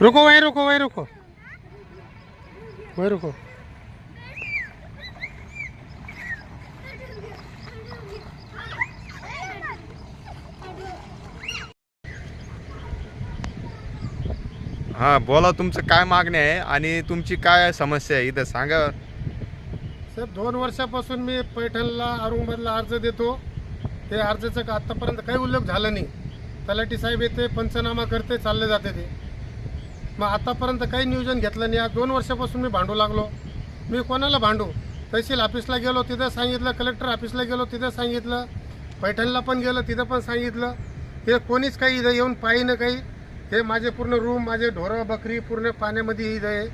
रुको वहीं रुको वहीं रुको। वहीं रुको। हां बोला तुमचं काय मागणी आहे आणि तुमची काय समस्या आहे? इथं सांगा. सर दोन वर्षापासून मी पैठणला औरंगाबादला अर्ज देतो. ते अर्जाचं का आत्तापर्यंत काही उल्लेख झाला नाही. तलाठी साहेब येते पंचनामा करते चालले जाते ते. मग आतापर्यंत काही नियोजन घेतलं नाही. आज दोन वर्षापासून मी भांडू लागलो. मी कोणाला भांडू? तहसील ऑफिसला गेलो तिथं सांगितलं. कलेक्टर ऑफिसला गेलो तिथं सांगितलं. पैठणला पण गेलो तिथं पण सांगितलं. हे कोणीच काही इथं येऊन पाहिनं काही. हे माझे पूर्ण रूम माझे ढोरं बकरी पूर्ण पाण्यामध्ये इथं आहे.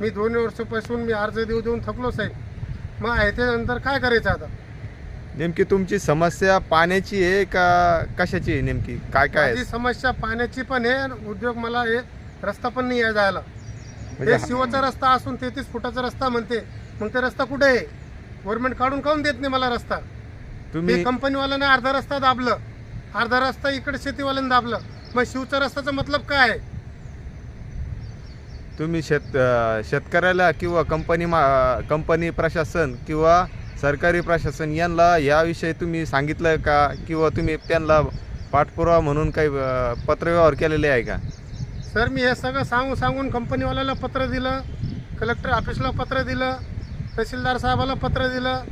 मी दोन वर्षापासून मी अर्ज देऊ देऊन थकलो साहेब. मग आहे त्यानंतर काय करायचं आता? नेमकी तुमची समस्या पाण्याची आहे का कशाची आहे नेमकी? काय काय माझी? समस्या पाण्याची पण आहे आणि उद्योग मला हे रस्ता पण नाही आहे जायला. म्हणजे ते शिवाचा रस्ता असून तेहतीस फुटाचा रस्ता म्हणते. मग ते रस्ता कुठे आहे? गव्हर्नमेंट काढून काढून देत नाही मला रस्ता? तुम्ही कंपनीवाल्याने अर्धा रस्ता दाबलं. अर्धा रस्ता इकडे शेतीवाल्याने दाबलं. मग शिवचा रस्त्याचा मतलब काय आहे? तुम्ही शेत शेतकऱ्याला किंवा कंपनी मा कंपनी प्रशासन किंवा सरकारी प्रशासन यांना याविषयी तुम्ही सांगितलं का? किंवा तुम्ही त्यांना पाठपुरावा म्हणून काही पत्रव्यवहार केलेले आहे का? सर मी हे सगळं सांगून सांगून कंपनीवाल्याला पत्र दिलं कलेक्टर ऑफिसला पत्र दिलं तहसीलदार साहेबाला पत्र दिलं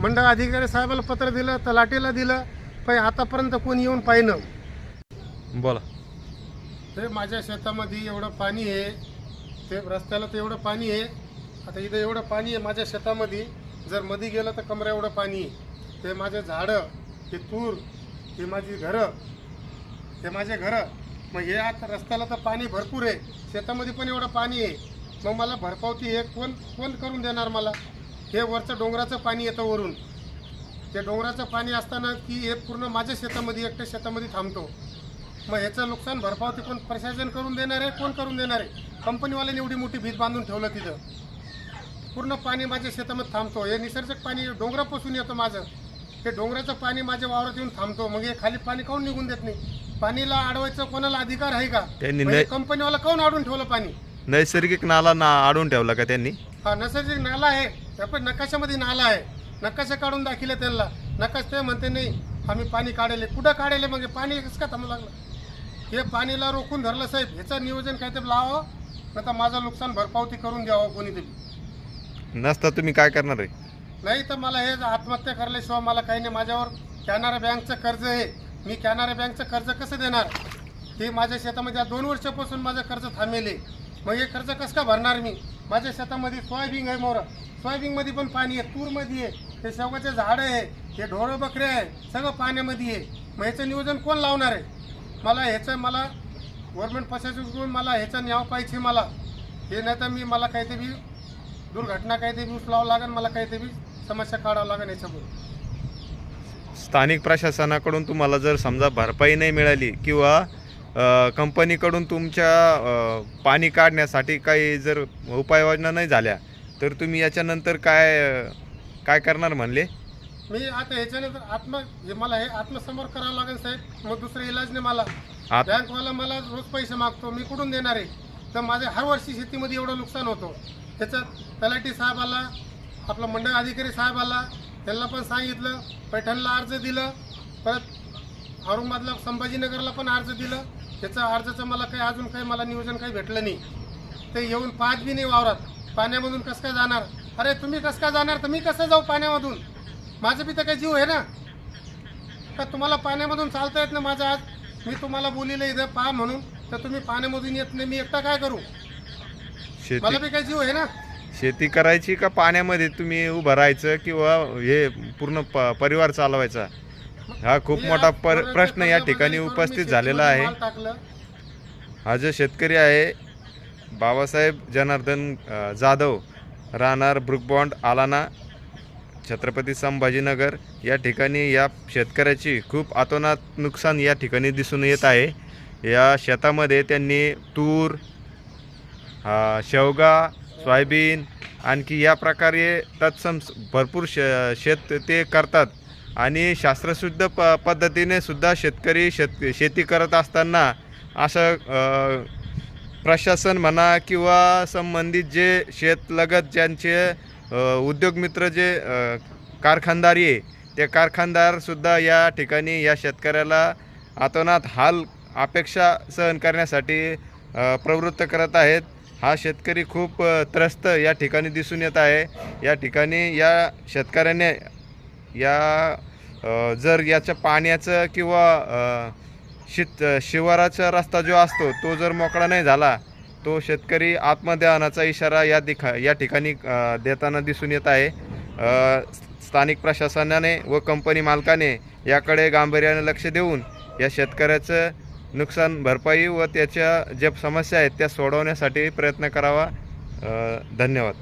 मंडळ अधिकारी साहेबाला पत्र दिलं तलाठीला दिलं पण आतापर्यंत कोणी येऊन पाहिनं बोला. ते माझ्या शेतामध्ये एवढं पाणी आहे ते रस्त्याला तर एवढं पाणी आहे आता इथं एवढं पाणी आहे माझ्या शेतामध्ये जर मध्ये गेलं तर कमरा एवढं पाणी आहे. ते माझे झाडं हे तूर हे माझी घरं हे माझे घरं मग हे आता रस्त्याला तर पाणी भरपूर आहे. शेतामध्ये पण एवढं पाणी आहे. मग मला भरपावती हे कोण कोण करून देणार मला? हे वरचं डोंगराचं पाणी येतं वरून. ते डोंगराचं पाणी असताना की हे पूर्ण माझ्या शेतामध्ये एकट्या शेतामध्ये थांबतो. मग ह्याचं नुकसान भरपावती कोण प्रशासन करून देणार आहे कोण करून देणार आहे? कंपनीवाल्याने एवढी मोठी भीत बांधून ठेवलं तिथं. पूर्ण पाणी माझ्या शेतामध्ये थांबतो. हे निसर्गक पाणी डोंगरापासून येतं माझं. हे डोंगराचं पाणी माझ्या वावरात येऊन थांबतो. मग हे खाली पाणी काऊन निघून देत नाही? पाणीला अडवायचं कोणाला अधिकार आहे का? त्यांनी नाही- कंपनीवाला काऊन अडवून ठेवलं पाणी? नैसर्गिक नाला ना आडून ठेवला का त्यांनी? हा नैसर्गिक नाला आहे. त्या पण नकाशामध्ये नाला आहे. नकाशा काढून दाखिले त्यांना. नकाश ते म्हणते नाही आम्ही पाणी काढले कुठं काढले मग हे पाणी कसं का थांबू लागलं? हे पाणीला रोखून धरलं साहेब ह्याचं नियोजन काहीतरी लावावं नाही तर माझं नुकसान भरपावती करून द्यावं कोणीतरी. नसता तुम्ही काय करणार आहे? नाही तर मला हे आत्महत्या करल्याशिवाय मला काही नाही. माझ्यावर कॅनरा बँकचं कर्ज आहे. मी कॅनरा बँकचं कर्ज कसं देणार? ते माझ्या शेतामध्ये आज दोन वर्षापासून माझं कर्ज थांबेले मग हे कर्ज कसं का भरणार मी? माझ्या शेतामध्ये सोयाबीन आहे मोर. सोयाबीनमध्ये पण पाणी आहे तूरमध्ये आहे हे शेवगाचे झाडं आहे हे ढोरं बकरे आहे सगळं पाण्यामध्ये आहे. मग ह्याचं नियोजन कोण लावणार आहे? मला ह्याचं मला गव्हर्नमेंट प्रशासनकडून मला ह्याचं न्याव पाहिजे मला. हे नाही तर मी मला काहीतरी दुर्घटना काहीतरी उचलावं लागेल मला काहीतरी समस्या काढावं लागेल याच्यामुळे. स्थानिक प्रशासनाकडून तुम्हाला जर समजा भरपाई नाही मिळाली किंवा कंपनीकडून तुमच्या पाणी काढण्यासाठी काही जर उपाययोजना नाही झाल्या तर तुम्ही याच्यानंतर काय काय करणार म्हणले? मी आता ह्याच्यानंतर आत्म हे मला हे आत्मसमोर करावं लागेल साहेब. मग दुसरा इलाज नाही मला. बँकवाला मला रोज पैसे मागतो मी कुठून देणार आहे? तर माझ्या हर वर्षी शेतीमध्ये एवढं नुकसान होतं. त्याच्यात तलाठी साहेबाला आपला मंडळ अधिकारी साहेबाला त्यांना पण सांगितलं पैठणला अर्ज दिलं परत औरंगाबादला संभाजीनगरला पण अर्ज दिलं. त्याचं अर्जाचं मला काही अजून काही मला नियोजन काही भेटलं नाही. ते येऊन पाच बी नाही वावरात. पाण्यामधून कसं काय जाणार? अरे तुम्ही कसं काय जाणार? तर मी कसं जाऊ पाण्यामधून? माझं बी तर काही जीव आहे ना. का तुम्हाला पाण्यामधून चालता येत नाही माझं आज? मी तुम्हाला बोलिलं इथं पहा म्हणून. तर तुम्ही पाण्यामधून येत नाही मी एकटा काय करू? मला बी काही जीव आहे ना. शेती करायची का पाण्यामध्ये तुम्ही उभं राहायचं किंवा हे पूर्ण प परिवार चालवायचा? हा खूप मोठा पर प्रश्न या ठिकाणी उपस्थित झालेला आहे. हा जो शेतकरी आहे बाबासाहेब जनार्दन जाधव राहणार ब्रुकबॉन्ड आलाना छत्रपती संभाजीनगर या ठिकाणी या शेतकऱ्याची खूप अतोनात नुकसान या ठिकाणी दिसून येत आहे. या शेतामध्ये त्यांनी तूर शेवगा सोयाबीन आणखी या प्रकारे तत्सम भरपूर श शेत ते करतात. आणि शास्त्रशुद्ध प पद्धतीने सुद्धा शेतकरी शेत शेती करत असताना असं प्रशासन म्हणा किंवा संबंधित जे शेतलगत ज्यांचे उद्योगमित्र जे कारखानदारी आहे ते कारखानदारसुद्धा या ठिकाणी या शेतकऱ्याला आतोनात हाल अपेक्षा सहन करण्यासाठी प्रवृत्त करत आहेत. हा शेतकरी खूप त्रस्त या ठिकाणी दिसून येत आहे. या ठिकाणी या शेतकऱ्याने या जर याच्या पाण्याचं किंवा शीत शित शिवाराचा रस्ता जो असतो तो जर मोकळा नाही झाला तो शेतकरी आत्मदहनाचा इशारा या दिखा या ठिकाणी देताना दिसून येत आहे. स्थानिक प्रशासनाने व कंपनी मालकाने याकडे गांभीर्याने लक्ष देऊन या शेतकऱ्याचं नुकसान भरपाई व त्याच्या ज्या समस्या आहेत त्या सोडवण्यासाठी प्रयत्न करावा. धन्यवाद.